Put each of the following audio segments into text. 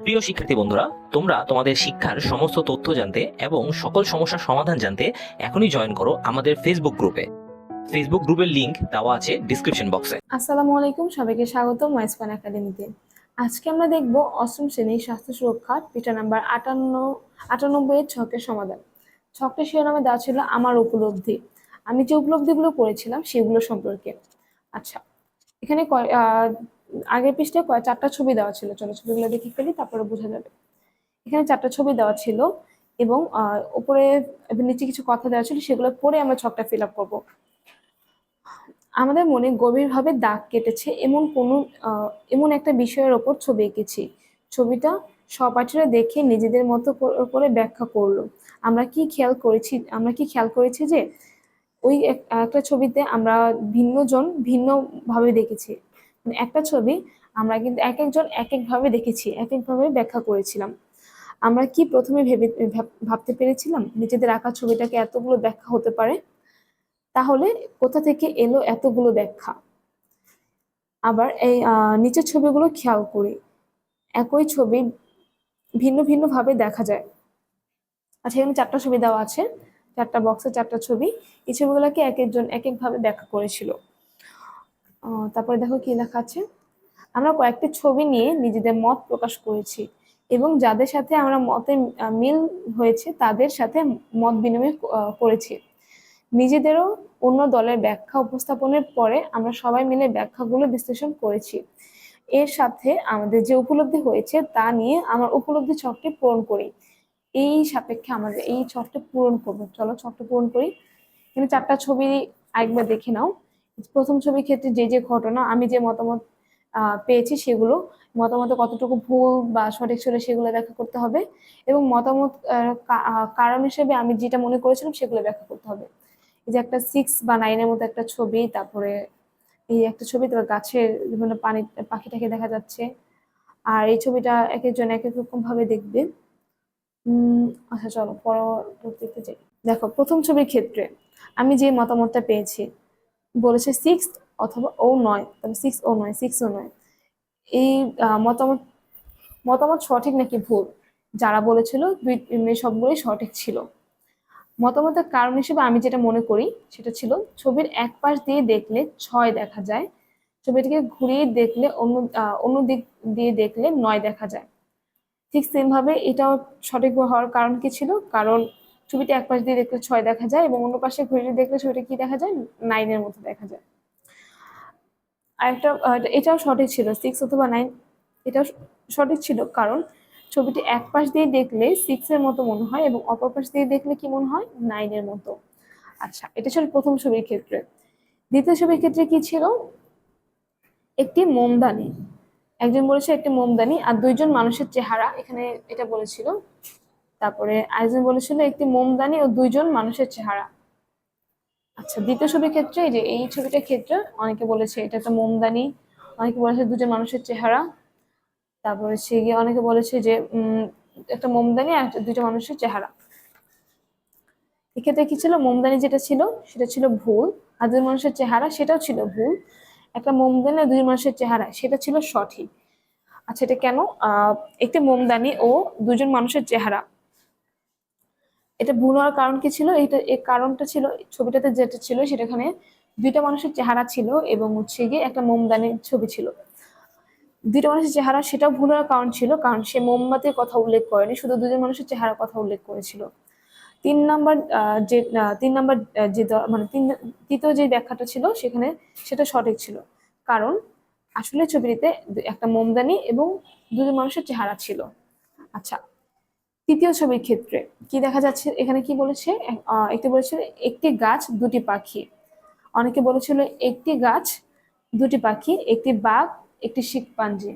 প্রিয় শিক্ষার্থী বন্ধুরা, তোমরা তোমাদের শিক্ষার সমস্ত তথ্য জানতে এবং সকল সমস্যার সমাধান জানতে এখনই জয়েন করো আমাদের ফেসবুক গ্রুপে ফেসবুক গ্রুপের লিংক দেওয়া আছে ডিসক্রিপশন বক্সে আসসালামু আলাইকুম, সবাইকে স্বাগত ওয়াইসপান একাডেমিতে আজকে আমরা দেখব অষ্টম শ্রেণির স্বাস্থ্য সুরক্ষা পিটা নাম্বার আটান্ন, আটানব্বই এর ছকের সমাধান। ছকটা শিরোনামে দেওয়া ছিল, আমার উপলব্ধি। আমি যে উপলব্ধিগুলো করেছিলাম সেগুলো সম্পর্কে। আচ্ছা এখানে আগের পৃষ্ঠায় কয় চারটা ছবি দেওয়া ছিল। চলো ছবিগুলো দেখে ফেলি, তারপরে বোঝা যাবে। এখানে চারটা ছবি দেওয়া ছিল এবং উপরে নিচে কিছু কথা দেওয়া ছিল, সেগুলো পরে আমরা ছকটা ফিল আপ করব। আমাদের মনে গভীরভাবে দাগ কেটেছে এমন কোনো এমন একটা বিষয়ের ওপর ছবি এঁকেছি। ছবিটা সহপাঠীরা দেখে নিজেদের মতো কর- ব্যাখ্যা করল। আমরা কি খেয়াল করেছি, আমরা কি খেয়াল করেছি যে, ওই একটা ছবিতে আমরা ভিন্নজন ভিন্নভাবে দেখেছি। একটা ছবি আমরা কিন্তু এক একজন এক একভাবে দেখেছি এক একভাবে ব্যাখ্যা করেছিলাম। আমরা কি প্রথমে ভেবে, ভাব- ভাবতে পেরেছিলাম নিজেদের আঁকা ছবিটাকে এতগুলো ব্যাখ্যা হতে পারে? তাহলে কোথা থেকে এলো এতগুলো ব্যাখ্যা? আবার এই নিচের ছবিগুলো খেয়াল করি। একই ছবি ভিন্ন ভিন্ন ভাবে দেখা যায়। আচ্ছা এখানে চারটা ছবি দেওয়া আছে। চারটা বক্সে চারটা ছবি। এই ছবিগুলোকে এক একজন এক এক ভাবে ব্যাখ্যা করেছিল। তারপরে দেখো কি লেখা আছে। আমরা কয়েকটি ছবি নিয়ে নিজেদের মত প্রকাশ করেছি এবং যাদের সাথে আমরা মতে মিল হয়েছে, তাদের সাথে মত বিনিময় করেছি। নিজেদেরও অন্য দলের ব্যাখ্যা উপস্থাপনের পরে আমরা সবাই মিলে ব্যাখ্যাগুলো বিশ্লেষণ করেছি। এর সাথে আমাদের যে উপলব্ধি হয়েছে, তা নিয়ে আমার উপলব্ধি ছকটি পূরণ করি। এই সাপেক্ষে আমাদের এই ছকটা পূরণ করব। চলো ছকটা পূরণ করি। এখানে চারটা ছবি একবার দেখে নাও। প্রথম ছবির ক্ষেত্রে যে যে ঘটনা, আমি যে মতামত পেয়েছি সেগুলো, মতামতে কতটুকু ভুল বা সঠিক ছিল সেগুলো ব্যাখ্যা করতে হবে এবং মতামত কারণ হিসেবে আমি যেটা মনে করেছিলাম সেগুলো ব্যাখ্যা করতে হবে। এই যে একটা সিক্স বা নাইনের মতো একটা ছবি, তারপরে এই একটা ছবি, তারপর গাছের বিভিন্ন পানি, পাখিটাকে দেখা যাচ্ছে, আর এই ছবিটা এক একজন এক এক রকম ভাবে দেখবে আচ্ছা চলো পরবর্তীতে যাই। দেখো, প্রথম ছবির ক্ষেত্রে আমি যে মতামতটা পেয়েছি বলেছে সিক্স অথবা ও নয় তবে সিক্স ও নয় সিক্স ও নয়। এই মতামত মতামত সঠিক নাকি ভুল? যারা বলেছিল, দুই মানে সবগুলোই সঠিক ছিল। মতামতের কারণ হিসেবে আমি যেটা মনে করি, সেটা ছিল ছবির এক পাশ দিয়ে দেখলে ছয় দেখা যায়, ছবিটিকে ঘুরিয়ে দেখলে অন্য অন্য দিক দিয়ে দেখলে নয় দেখা যায়। ঠিক সেমভাবে এটাও সঠিক হওয়ার কারণ কি ছিল? কারণ ছবিটা এক পাশ দিয়ে দেখলে ছয় দেখা যায় এবং অন্য পাশে ঘুরিয়ে দেখলে ছবিটা কি দেখা যায়? নাইনের মতো দেখা যায়। আরেকটা আহ, এটাও সঠিক ছিল সিক্স অথবা নাইন এটাও সঠিক ছিল কারণ ছবিটি এক পাশ দিয়ে দেখলে সিক্স এর মতো মনে হয় এবং অপর পাশ দিয়ে দেখলে কি মনে হয়? নাইনের মতো। আচ্ছা এটা ছিল প্রথম ছবির ক্ষেত্রে। দ্বিতীয় ছবির ক্ষেত্রে কি ছিল? একটি মোমদানি। একজন বলেছে একটি মোমদানি আর দুইজন মানুষের চেহারা এখানে এটা বলেছিল। তারপরে আরেকজন বলেছিল একটি মোমদানি ও দুইজন মানুষের চেহারা। আচ্ছা দ্বিতীয় ছবির ক্ষেত্রে এই যে এই ছবিটার ক্ষেত্রে অনেকে বলেছে এটা একটা মোমদানি, অনেকে বলেছে দুজন মানুষের চেহারা। তারপরে সে গিয়ে অনেকে বলেছে যে একটা মোমদানি আর দুইটা মানুষের চেহারা। এক্ষেত্রে কি ছিল? মোমদানি যেটা ছিল, সেটা ছিল ভুল। আর দুই মানুষের চেহারা, সেটাও ছিল ভুল। একটা মোমদানি আর দুই মানুষের চেহারা, সেটা ছিল সঠিক। আচ্ছা এটা কেন? একটি মোমদানি ও দুজন মানুষের চেহারা। এটা ভুল হওয়ার কারণ কি ছিল? এটা এর কারণটা ছিল, ছবিটাতে যেটা ছিল সেটাখানে দুইটা মানুষের চেহারা ছিল এবং হচ্ছে গিয়ে একটা মোমদানির ছবি ছিল। দুইটা মানুষের চেহারা সেটাও ভুল হওয়ার কারণ ছিল, কারণ সে মোমবাতির কথা উল্লেখ করেনি, শুধু দুজন মানুষের চেহারার কথা উল্লেখ করেছিল। তিন নাম্বার যে তিন নাম্বার যে মানে তিন, তৃতীয় যে ব্যাখ্যাটা ছিল সেখানে সেটা সঠিক ছিল। কারণ আসলে ছবিটিতে একটা মোমদানি এবং দুজন মানুষের চেহারা ছিল। আচ্ছা তৃতীয় ছবির ক্ষেত্রে কি দেখা যাচ্ছে? এখানে কি বলেছে? একটি বলেছিল, একটি গাছ, দুটি পাখি। অনেকে বলেছিল, একটি গাছ, দুটি পাখি, একটি বাঘ, একটি শিখপাঞ্জি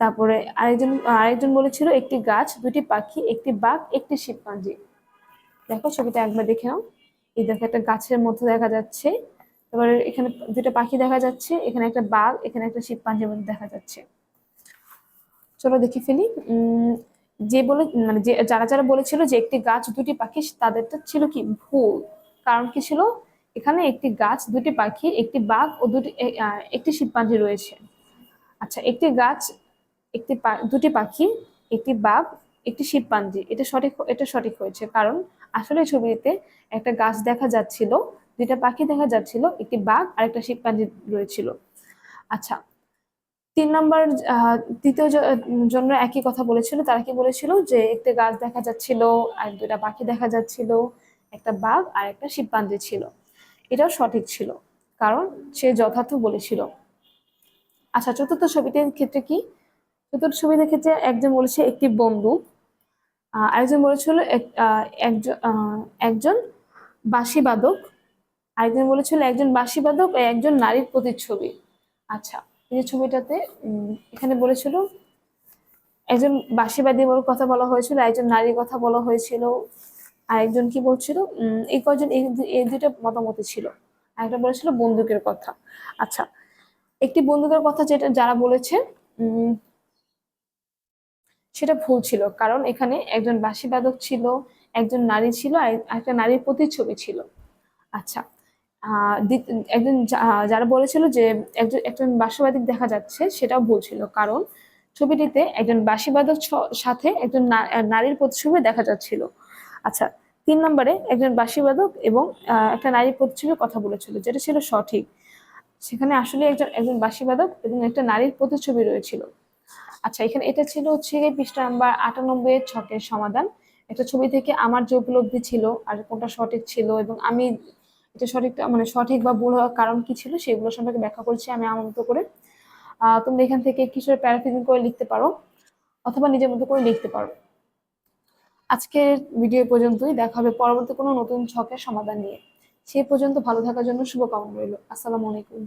তারপরে আরেকজন আরেকজন বলেছিল, একটি গাছ, দুটি পাখি, একটি বাঘ, একটি শিবপাঞ্জি দেখো ছবিটা একবার দেখে নাও। এই দেখো একটা গাছের মধ্যে দেখা যাচ্ছে। তারপরে এখানে দুটো পাখি দেখা যাচ্ছে, এখানে একটা বাঘ, এখানে একটা শিবপাঞ্জির মধ্যে দেখা যাচ্ছে। চলো দেখে ফেলি। যে বলে মানে যে, যারা যারা বলেছিল যে একটি গাছ, দুটি পাখি, তাদেরটা ছিল কি? ভুল। কারণ কি ছিল? এখানে একটি গাছ, দুটি পাখি, একটি বাঘ ও দুটি একটি শিবপাঞ্জি রয়েছে। আচ্ছা একটি গাছ, একটি দুটি পাখি, একটি বাঘ, একটি শিবপাঞ্জি। এটা সঠিক এটা সঠিক হয়েছে। কারণ আসলে ছবিতে একটা গাছ দেখা যাচ্ছিল, দুইটা পাখি দেখা যাচ্ছিল, একটি বাঘ আর একটা শিবপাঞ্জি রয়েছিল। আচ্ছা তিন নম্বর তৃতীয় জন্য একই কথা বলেছিল। তারা কি বলেছিল? যে একটা গাছ দেখা যাচ্ছিল আর দুটা পাখি দেখা যাচ্ছিল, একটা বাঘ আর একটা শিবপাঞ্জি ছিল। এটাও সঠিক ছিল, কারণ সে যথার্থ বলেছিল। আচ্ছা চতুর্থ ছবিটির ক্ষেত্রে কি? চতুর্থ ছবিটির ক্ষেত্রে একজন বলেছে একটি বন্দুক আরেকজন বলেছিল এক- একজন একজন আরেকজন বলেছিল একজন বাঁশিবাদক ও একজন নারীর প্রতিচ্ছবি। আচ্ছা এই ছবিটাতে এখানে বলেছিল, একজন বাঁশিবাদী বলে কথা বলা হয়েছিল একজন নারীর কথা বলা হয়েছিল আর একজন কি বলছিল এই কয়জন, এই দুইটা মতামতে ছিল। আরেকটা বলেছিল বন্দুকের কথা। আচ্ছা একটি বন্দুকের কথা যেটা, যারা বলেছে সেটা ভুল ছিল, কারণ এখানে একজন বাঁশিবাদক ছিল, একজন নারী ছিল, আর একটা নারীর প্রতিচ্ছবি ছিল। আচ্ছা একজন যারা বলেছিল যে একজন একজন বাঁশিবাদক দেখা যাচ্ছে, সেটাও ভুল ছিল কারণ ছবিটিতে একজন বাঁশিবাদক ছ- সাথে একজন নারীর প্রতিচ্ছবি দেখা যাচ্ছিল। আচ্ছা তিন নম্বরে একজন বাসিবাদক এবং একটা নারীর প্রতিচ্ছবির কথা বলেছিল, যেটা ছিল সঠিক। সেখানে আসলে একজন একজন বাসিবাদক এবং একটা নারীর প্রতিচ্ছবি রয়েছিল। আচ্ছা এখানে এটা ছিল হচ্ছে পৃষ্ঠা নাম্বার আটানব্বই ছকের সমাধান। একটা ছবি থেকে আমার যে উপলব্ধি ছিল আর কোনটা সঠিক ছিল এবং আমি এটা সঠিক মানে সঠিক বা ভুল হওয়ার কারণ কি ছিল সেগুলো সম্পর্কে ব্যাখ্যা করছি আমি আমার মতো করে। তোমরা এখান থেকে কিছু প্যারাফিজিং করে লিখতে পারো অথবা নিজের মতো করে লিখতে পারো। আজকের ভিডিও পর্যন্তই। দেখা হবে পরবর্তী কোনো নতুন ছকের সমাধান নিয়ে। সেই পর্যন্ত ভালো থাকার জন্য শুভকামনা রইল। আসসালামু আলাইকুম।